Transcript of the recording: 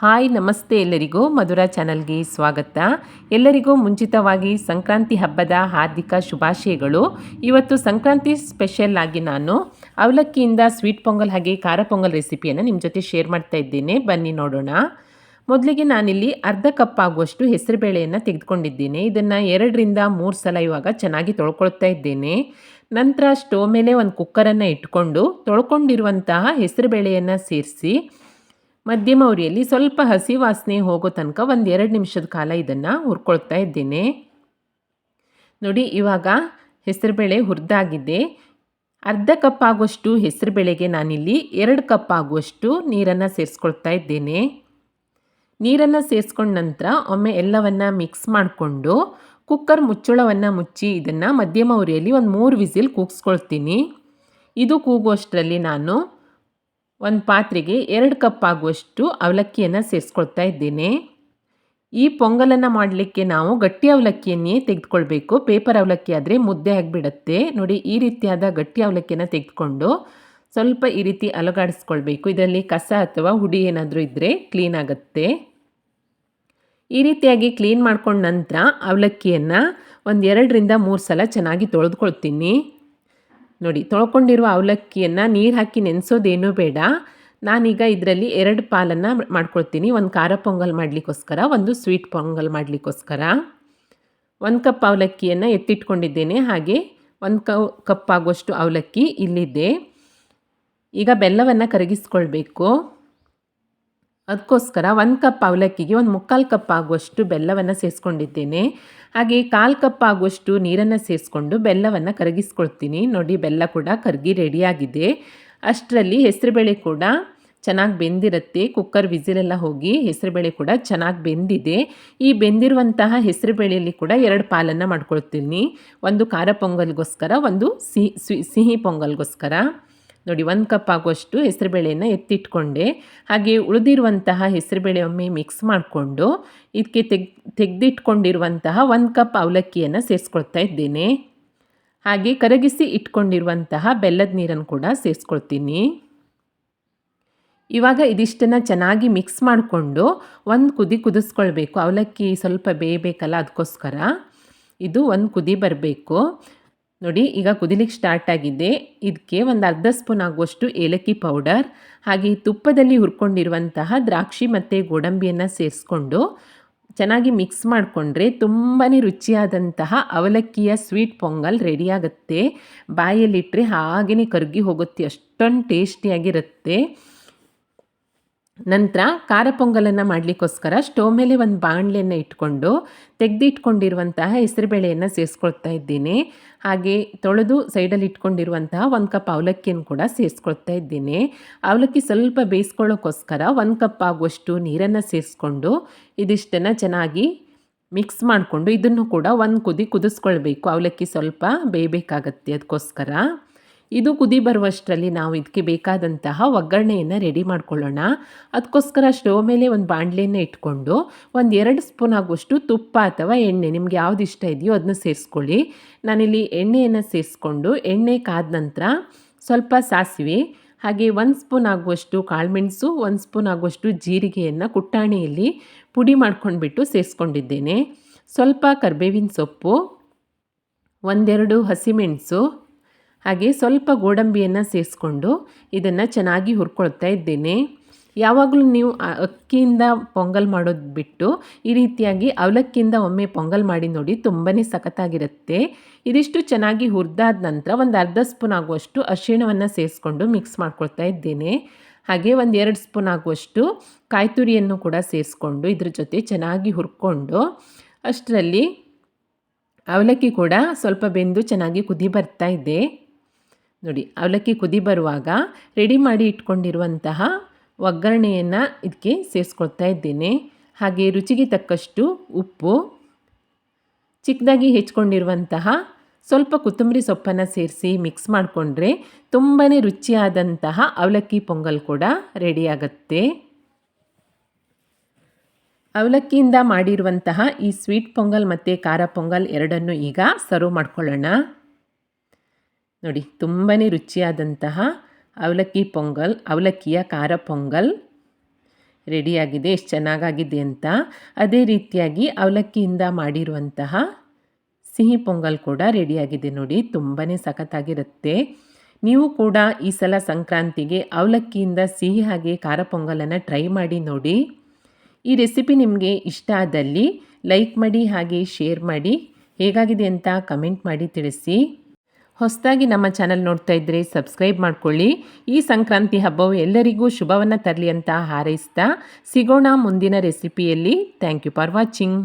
Hi, ನಮಸ್ತೆ ಎಲ್ಲರಿಗೂ ಮಧುರ ಚಾನಲ್ಗೆ ಸ್ವಾಗತ. ಎಲ್ಲರಿಗೂ ಮುಂಚಿತವಾಗಿ ಸಂಕ್ರಾಂತಿ ಹಬ್ಬದ ಹಾರ್ದಿಕ ಶುಭಾಶಯಗಳು. ಇವತ್ತು ಸಂಕ್ರಾಂತಿ ಸ್ಪೆಷಲ್ ಆಗಿ ನಾನು ಅವಲಕ್ಕಿಯಿಂದ ಸ್ವೀಟ್ ಪೊಂಗಲ್ ಹಾಗೆ ಖಾರ ಪೊಂಗಲ್ ರೆಸಿಪಿಯನ್ನು ನಿಮ್ಮ ಜೊತೆ ಶೇರ್ ಮಾಡ್ತಾ ಇದ್ದೇನೆ. ಬನ್ನಿ ನೋಡೋಣ. ಮೊದಲಿಗೆ ನಾನಿಲ್ಲಿ ಅರ್ಧ ಕಪ್ ಆಗುವಷ್ಟು ಹೆಸರುಬೇಳೆಯನ್ನು ತೆಗೆದುಕೊಂಡಿದ್ದೇನೆ. ಇದನ್ನು ಎರಡರಿಂದ ಮೂರು ಸಲ ಇವಾಗ ಚೆನ್ನಾಗಿ ತೊಳ್ಕೊಳ್ತಾ ಇದ್ದೇನೆ. ನಂತರ ಸ್ಟೋವ್ ಮೇಲೆ ಒಂದು ಕುಕ್ಕರನ್ನು ಇಟ್ಕೊಂಡು ತೊಳ್ಕೊಂಡಿರುವಂತಹ ಹೆಸರುಬೇಳೆಯನ್ನು ಸೇರಿಸಿ ಮಧ್ಯಮ ಉರಿಯಲ್ಲಿ ಸ್ವಲ್ಪ ಹಸಿ ವಾಸನೆ ಹೋಗೋ ತನಕ ಒಂದು ಎರಡು ನಿಮಿಷದ ಕಾಲ ಇದನ್ನು ಹುರ್ಕೊಳ್ತಾ ಇದ್ದೇನೆ. ನೋಡಿ, ಇವಾಗ ಹೆಸರುಬೇಳೆ ಹುರಿದಾಗಿದೆ. ಅರ್ಧ ಕಪ್ ಆಗುವಷ್ಟು ಹೆಸರುಬೇಳೆಗೆ ನಾನಿಲ್ಲಿ ಎರಡು ಕಪ್ ಆಗುವಷ್ಟು ನೀರನ್ನು ಸೇರಿಸ್ಕೊಳ್ತಾ ಇದ್ದೇನೆ. ನೀರನ್ನು ಸೇರಿಸ್ಕೊಂಡ ನಂತರ ಒಮ್ಮೆ ಎಲ್ಲವನ್ನು ಮಿಕ್ಸ್ ಮಾಡಿಕೊಂಡು ಕುಕ್ಕರ್ ಮುಚ್ಚಳವನ್ನು ಮುಚ್ಚಿ ಇದನ್ನು ಮಧ್ಯಮ ಉರಿಯಲ್ಲಿ ಒಂದು ಮೂರು ವಿಸಿಲ್ ಕೂಗಿಸ್ಕೊಳ್ತೀನಿ. ಇದು ಕೂಗುವಷ್ಟರಲ್ಲಿ ನಾನು ಒಂದು ಪಾತ್ರೆಗೆ ಎರಡು ಕಪ್ ಆಗುವಷ್ಟು ಅವಲಕ್ಕಿಯನ್ನು ಸೇರಿಸ್ಕೊಳ್ತಾ ಇದ್ದೇನೆ. ಈ ಪೊಂಗಲನ್ನು ಮಾಡಲಿಕ್ಕೆ ನಾವು ಗಟ್ಟಿ ಅವಲಕ್ಕಿಯನ್ನೇ ತೆಗೆದುಕೊಳ್ಬೇಕು. ಪೇಪರ್ ಅವಲಕ್ಕಿ ಆದರೆ ಮುದ್ದೆ ಆಗಿಬಿಡುತ್ತೆ. ನೋಡಿ, ಈ ರೀತಿಯಾದ ಗಟ್ಟಿ ಅವಲಕ್ಕಿಯನ್ನು ತೆಗೆದುಕೊಂಡು ಸ್ವಲ್ಪ ಈ ರೀತಿ ಅಲುಗಾಡಿಸ್ಕೊಳ್ಬೇಕು. ಇದರಲ್ಲಿ ಕಸ ಅಥವಾ ಹುಡಿ ಏನಾದರೂ ಇದ್ದರೆ ಕ್ಲೀನ್ ಆಗುತ್ತೆ. ಈ ರೀತಿಯಾಗಿ ಕ್ಲೀನ್ ಮಾಡ್ಕೊಂಡ ನಂತರ ಅವಲಕ್ಕಿಯನ್ನು ಒಂದು ಎರಡರಿಂದ ಮೂರು ಸಲ ಚೆನ್ನಾಗಿ ತೊಳೆದುಕೊಳ್ತೀನಿ. ನೋಡಿ, ತೊಳ್ಕೊಂಡಿರುವ ಅವಲಕ್ಕಿಯನ್ನು ನೀರು ಹಾಕಿ ನೆನೆಸೋದೇನೂ ಬೇಡ. ನಾನೀಗ ಇದರಲ್ಲಿ ಎರಡು ಪಾಲನ್ನು ಮಾಡ್ಕೊಳ್ತೀನಿ. ಒಂದು ಖಾರ ಪೊಂಗಲ್ ಮಾಡಲಿಕ್ಕೋಸ್ಕರ, ಒಂದು ಸ್ವೀಟ್ ಪೊಂಗಲ್ ಮಾಡಲಿಕ್ಕೋಸ್ಕರ. ಒಂದು ಕಪ್ ಅವಲಕ್ಕಿಯನ್ನು ಎತ್ತಿಟ್ಕೊಂಡಿದ್ದೇನೆ. ಹಾಗೆ ಒಂದು ಕವ್, ಕಪ್ ಆಗುವಷ್ಟು ಅವಲಕ್ಕಿ ಇಲ್ಲಿದೆ. ಈಗ ಬೆಲ್ಲವನ್ನು ಕರಗಿಸ್ಕೊಳ್ಬೇಕು. ಅದಕ್ಕೋಸ್ಕರ ಒಂದು ಕಪ್ ಅವಲಕ್ಕಿಗೆ ಒಂದು ಮುಕ್ಕಾಲು ಕಪ್ ಆಗುವಷ್ಟು ಬೆಲ್ಲವನ್ನು ಸೇರಿಸ್ಕೊಂಡಿದ್ದೇನೆ. ಹಾಗೆ ಕಾಲು ಕಪ್ ಆಗುವಷ್ಟು ನೀರನ್ನು ಸೇರಿಸ್ಕೊಂಡು ಬೆಲ್ಲವನ್ನು ಕರಗಿಸ್ಕೊಳ್ತೀನಿ. ನೋಡಿ, ಬೆಲ್ಲ ಕೂಡ ಕರಗಿ ರೆಡಿಯಾಗಿದೆ ಅಷ್ಟರಲ್ಲಿ ಹೆಸರುಬೇಳೆ ಕೂಡ ಚೆನ್ನಾಗಿ ಬೆಂದಿರುತ್ತೆ. ಕುಕ್ಕರ್ ವಿಸಿಲೆಲ್ಲ ಹೋಗಿ ಹೆಸರುಬೇಳೆ ಕೂಡ ಚೆನ್ನಾಗಿ ಬೆಂದಿದೆ. ಈ ಬೆಂದಿರುವಂತಹ ಹೆಸರುಬೇಳೆಯಲ್ಲಿ ಕೂಡ ಎರಡು ಪಾಲನ್ನು ಮಾಡ್ಕೊಳ್ತೀನಿ. ಒಂದು ಖಾರ ಪೊಂಗಲ್ಗೋಸ್ಕರ, ಒಂದು ಸಿಹಿ ಸಿಹಿ ಪೊಂಗಲ್ಗೋಸ್ಕರ. ನೋಡಿ, ಒಂದು ಕಪ್ ಆಗುವಷ್ಟು ಹೆಸರುಬೇಳೆಯನ್ನು ಎತ್ತಿಟ್ಕೊಂಡೆ, ಹಾಗೆ ಉಳಿದಿರುವಂತಹ ಹೆಸರುಬೇಳೆ ಒಮ್ಮೆ ಮಿಕ್ಸ್ ಮಾಡಿಕೊಂಡು ಇದಕ್ಕೆ ತೆಗ್, ತೆಗೆದಿಟ್ಕೊಂಡಿರುವಂತಹ ಒಂದು ಕಪ್ ಅವಲಕ್ಕಿಯನ್ನು ಸೇರಿಸ್ಕೊಳ್ತಾ ಇದ್ದೇನೆ. ಹಾಗೆ ಕರಗಿಸಿ ಇಟ್ಕೊಂಡಿರುವಂತಹ ಬೆಲ್ಲದ ನೀರನ್ನು ಕೂಡ ಸೇರಿಸ್ಕೊಳ್ತೀನಿ. ಇವಾಗ ಇದಿಷ್ಟನ್ನು ಚೆನ್ನಾಗಿ ಮಿಕ್ಸ್ ಮಾಡಿಕೊಂಡು, ಒಂದು ಕುದಿ ಕುದಿಸ್ಕೊಳ್ಬೇಕು. ಅವಲಕ್ಕಿ ಸ್ವಲ್ಪ ಬೇಯಬೇಕಲ್ಲ ಅದಕ್ಕೋಸ್ಕರ ಇದು ಒಂದು ಕುದಿ ಬರಬೇಕು. ನೋಡಿ, ಈಗ ಕುದಿಲಿಕ್ಕೆ ಸ್ಟಾರ್ಟ್ ಆಗಿದೆ. ಇದಕ್ಕೆ ಒಂದು ಅರ್ಧ ಸ್ಪೂನ್ ಆಗುವಷ್ಟು ಏಲಕ್ಕಿ ಪೌಡರ್ ಹಾಗೆ ತುಪ್ಪದಲ್ಲಿ ಹುರ್ಕೊಂಡಿರುವಂತಹ ದ್ರಾಕ್ಷಿ ಮತ್ತು ಗೋಡಂಬಿಯನ್ನು ಸೇರಿಸ್ಕೊಂಡು ಚೆನ್ನಾಗಿ ಮಿಕ್ಸ್ ಮಾಡಿಕೊಂಡ್ರೆ ತುಂಬಾ ರುಚಿಯಾದಂತಹ ಅವಲಕ್ಕಿಯ ಸ್ವೀಟ್ ಪೊಂಗಲ್ ರೆಡಿಯಾಗುತ್ತೆ ಬಾಯಲ್ಲಿಟ್ಟರೆ ಹಾಗೆಯೇ ಕರಗಿ ಹೋಗುತ್ತೆ, ಅಷ್ಟೊಂದು ಟೇಸ್ಟಿಯಾಗಿರುತ್ತೆ ನಂತರ ಖಾರ ಪೊಂಗಲನ್ನು ಮಾಡಲಿಕ್ಕೋಸ್ಕರ ಸ್ಟೋವ್ ಮೇಲೆ ಒಂದು ಬಾಣಲೆಯನ್ನು ಇಟ್ಕೊಂಡು ತೆಗೆದಿಟ್ಕೊಂಡಿರುವಂತಹ ಹೆಸರುಬೇಳೆಯನ್ನು ಸೇರಿಸ್ಕೊಳ್ತಾ ಇದ್ದೀನಿ. ಹಾಗೆ ತೊಳೆದು ಸೈಡಲ್ಲಿ ಇಟ್ಕೊಂಡಿರುವಂತಹ ಒಂದು ಕಪ್ ಅವಲಕ್ಕಿಯನ್ನು ಕೂಡ ಸೇರಿಸ್ಕೊಳ್ತಾ ಇದ್ದೀನಿ. ಅವಲಕ್ಕಿ ಸ್ವಲ್ಪ ಬೇಯಿಸ್ಕೊಳ್ಳೋಕ್ಕೋಸ್ಕರ ಒಂದು ಕಪ್ ಆಗುವಷ್ಟು ನೀರನ್ನು ಸೇರಿಸ್ಕೊಂಡು ಇದಿಷ್ಟನ್ನು ಚೆನ್ನಾಗಿ ಮಿಕ್ಸ್ ಮಾಡಿಕೊಂಡು ಇದನ್ನು ಕೂಡ ಒಂದು ಕುದಿ ಕುದಿಸ್ಕೊಳ್ಬೇಕು. ಅವಲಕ್ಕಿ ಸ್ವಲ್ಪ ಬೇಯಬೇಕಾಗತ್ತೆ ಅದಕ್ಕೋಸ್ಕರ. ಇದು ಕುದಿ ಬರುವಷ್ಟರಲ್ಲಿ ನಾವು ಇದಕ್ಕೆ ಬೇಕಾದಂತಹ ಒಗ್ಗರಣೆಯನ್ನು ರೆಡಿ ಮಾಡ್ಕೊಳ್ಳೋಣ. ಅದಕ್ಕೋಸ್ಕರ ಸ್ಟೋವ್ ಮೇಲೆ ಒಂದು ಬಾಣಲೆಯನ್ನು ಇಟ್ಕೊಂಡು ಒಂದು ಎರಡು ಸ್ಪೂನ್ ಆಗುವಷ್ಟು ತುಪ್ಪ ಅಥವಾ ಎಣ್ಣೆ, ನಿಮ್ಗೆ ಯಾವ್ದು ಇಷ್ಟ ಇದೆಯೋ ಅದನ್ನ ಸೇರಿಸ್ಕೊಳ್ಳಿ. ನಾನಿಲ್ಲಿ ಎಣ್ಣೆಯನ್ನು ಸೇರಿಸ್ಕೊಂಡು ಎಣ್ಣೆ ಕಾದ ನಂತರ ಸ್ವಲ್ಪ ಸಾಸಿವೆ, ಹಾಗೆ ಒಂದು ಸ್ಪೂನ್ ಆಗುವಷ್ಟು ಕಾಳುಮೆಣಸು, ಒಂದು ಸ್ಪೂನ್ ಆಗುವಷ್ಟು ಜೀರಿಗೆಯನ್ನು ಕುಟ್ಟಾಣಿಯಲ್ಲಿ ಪುಡಿ ಮಾಡ್ಕೊಂಡ್ಬಿಟ್ಟು ಸೇರಿಸ್ಕೊಂಡಿದ್ದೇನೆ. ಸ್ವಲ್ಪ ಕರ್ಬೇವಿನ ಸೊಪ್ಪು, ಒಂದೆರಡು ಹಸಿಮೆಣಸು ಹಾಗೆ ಸ್ವಲ್ಪ ಗೋಡಂಬಿಯನ್ನು ಸೇರಿಸ್ಕೊಂಡು ಇದನ್ನು ಚೆನ್ನಾಗಿ ಹುರ್ಕೊಳ್ತಾ ಇದ್ದೇನೆ. ಯಾವಾಗಲೂ ನೀವು ಅಕ್ಕಿಯಿಂದ ಪೊಂಗಲ್ ಮಾಡೋದು ಬಿಟ್ಟು ಈ ರೀತಿಯಾಗಿ ಅವಲಕ್ಕಿಯಿಂದ ಒಮ್ಮೆ ಪೊಂಗಲ್ ಮಾಡಿ ನೋಡಿ ತುಂಬಾ ಸಖತ್ತಾಗಿರುತ್ತೆ. ಇದಿಷ್ಟು ಚೆನ್ನಾಗಿ ಹುರಿದಾದ ನಂತರ ಒಂದು ಅರ್ಧ ಸ್ಪೂನ್ ಆಗುವಷ್ಟು ಅರಿಶಿಣವನ್ನು ಸೇರಿಸ್ಕೊಂಡು ಮಿಕ್ಸ್ ಮಾಡ್ಕೊಳ್ತಾ ಇದ್ದೇನೆ. ಹಾಗೆ ಒಂದು ಎರಡು ಸ್ಪೂನ್ ಆಗುವಷ್ಟು ಕಾಯ್ತುರಿಯನ್ನು ಕೂಡ ಸೇರಿಸ್ಕೊಂಡು ಇದ್ರ ಜೊತೆ ಚೆನ್ನಾಗಿ ಹುರ್ಕೊಂಡು ಅಷ್ಟರಲ್ಲಿ ಅವಲಕ್ಕಿ ಕೂಡ ಸ್ವಲ್ಪ ಬೆಂದು ಚೆನ್ನಾಗಿ ಕುದಿ ಬರ್ತಾ ಇದೆ. ನೋಡಿ, ಅವಲಕ್ಕಿ ಕುದಿ ಬರುವಾಗ ರೆಡಿ ಮಾಡಿ ಇಟ್ಕೊಂಡಿರುವಂತಹ ಒಗ್ಗರಣೆಯನ್ನು ಇದಕ್ಕೆ ಸೇರಿಸ್ಕೊಳ್ತಾ ಇದ್ದೇನೆ. ಹಾಗೆ ರುಚಿಗೆ ತಕ್ಕಷ್ಟು ಉಪ್ಪು, ಚಿಕ್ಕದಾಗಿ ಹೆಚ್ಕೊಂಡಿರುವಂತಹ ಸ್ವಲ್ಪ ಕೊತ್ತಂಬರಿ ಸೊಪ್ಪನ್ನು ಸೇರಿಸಿ ಮಿಕ್ಸ್ ಮಾಡಿಕೊಂಡ್ರೆ ತುಂಬಾ ರುಚಿಯಾದಂತಹ ಅವಲಕ್ಕಿ ಪೊಂಗಲ್ ಕೂಡ ರೆಡಿಯಾಗತ್ತೆ ಅವಲಕ್ಕಿಯಿಂದ ಮಾಡಿರುವಂತಹ ಈ ಸ್ವೀಟ್ ಪೊಂಗಲ್ ಮತ್ತು ಖಾರ ಪೊಂಗಲ್ ಎರಡನ್ನು ಈಗ ಸರ್ವ್ ಮಾಡ್ಕೊಳ್ಳೋಣ. ನೋಡಿ ತುಂಬಾ ರುಚಿಯಾದಂತಹ ಅವಲಕ್ಕಿ ಪೊಂಗಲ್, ಅವಲಕ್ಕಿಯ ಖಾರ ಪೊಂಗಲ್ ರೆಡಿಯಾಗಿದೆ, ಎಷ್ಟು ಚೆನ್ನಾಗಾಗಿದೆ ಅಂತ. ಅದೇ ರೀತಿಯಾಗಿ ಅವಲಕ್ಕಿಯಿಂದ ಮಾಡಿರುವಂತಹ ಸಿಹಿ ಪೊಂಗಲ್ ಕೂಡ ರೆಡಿಯಾಗಿದೆ ನೋಡಿ ತುಂಬಾ ಸಖತ್ತಾಗಿರುತ್ತೆ. ನೀವು ಕೂಡ ಈ ಸಲ ಸಂಕ್ರಾಂತಿಗೆ ಅವಲಕ್ಕಿಯಿಂದ ಸಿಹಿ ಹಾಗೆ ಖಾರ ಪೊಂಗಲನ್ನು ಟ್ರೈ ಮಾಡಿ ನೋಡಿ. ಈ ರೆಸಿಪಿ ನಿಮಗೆ ಇಷ್ಟ ಆದಲ್ಲಿ ಲೈಕ್ ಮಾಡಿ, ಹಾಗೆ ಶೇರ್ ಮಾಡಿ. ಹೇಗಾಗಿದೆ ಅಂತ ಕಮೆಂಟ್ ಮಾಡಿ ತಿಳಿಸಿ. ಹೊಸದಾಗಿ ನಮ್ಮ ಚಾನಲ್ ನೋಡ್ತಾ ಇದ್ದರೆ ಸಬ್ಸ್ಕ್ರೈಬ್ ಮಾಡ್ಕೊಳ್ಳಿ. ಈ ಸಂಕ್ರಾಂತಿ ಹಬ್ಬವು ಎಲ್ಲರಿಗೂ ಶುಭವನ್ನು ತರಲಿ ಅಂತ ಹಾರೈಸ್ತಾ ಸಿಗೋಣ ಮುಂದಿನ ರೆಸಿಪಿಯಲ್ಲಿ. Thank you for watching.